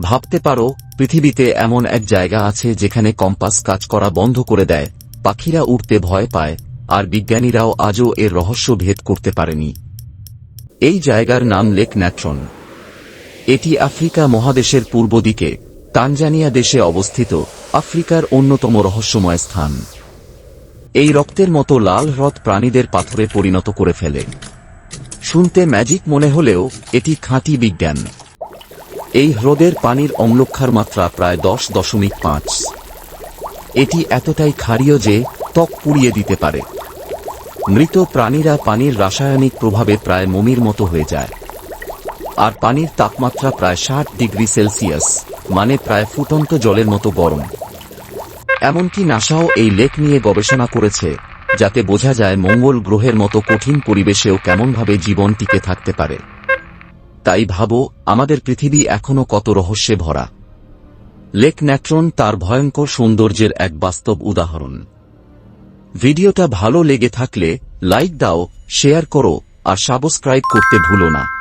ভাবতে পারো, পৃথিবীতে এমন এক জায়গা আছে যেখানে কম্পাস কাজ করা বন্ধ করে দেয়, পাখিরা উড়তে ভয় পায়, আর বিজ্ঞানীরাও আজও এর রহস্য ভেদ করতে পারেনি। এই জায়গার নাম লেক ন্যাট্রন। এটি আফ্রিকা মহাদেশের পূর্ব দিকে, তানজানিয়া দেশে অবস্থিত, আফ্রিকার অন্যতম রহস্যময় স্থান। এই রক্তের মতো লাল হ্রদ প্রাণীদের পাথরে পরিণত করে ফেলে। শুনতে ম্যাজিক মনে হলেও, এটি খাঁটি বিজ্ঞান। এই হ্রদের পানির অম্লক্ষার মাত্রা প্রায় দশ দশমিক পাঁচ। এটি এতটাই ক্ষারীয় যে ত্বক পুড়িয়ে দিতে পারে। মৃত প্রাণীরা পানির রাসায়নিক প্রভাবে প্রায় মমির মতো হয়ে যায়। আর পানির তাপমাত্রা প্রায় ষাট ডিগ্রি সেলসিয়াস মানে প্রায় ফুটন্ত জলের মতো গরম। এমনকি নাসাও এই লেক নিয়ে গবেষণা করেছে, যাতে বোঝা যায় মঙ্গল গ্রহের মতো কঠিন পরিবেশেও কেমনভাবে জীবন টিকে থাকতে পারে। তাই ভাবো, আমাদের পৃথিবী এখনও কত রহস্যে ভরা। লেক ন্যাট্রন তার ভয়ঙ্কর সৌন্দর্যের এক বাস্তব উদাহরণ। ভিডিওটা ভালো লেগে থাকলে লাইক দাও, শেয়ার করো, আর সাবস্ক্রাইব করতে ভুলো না।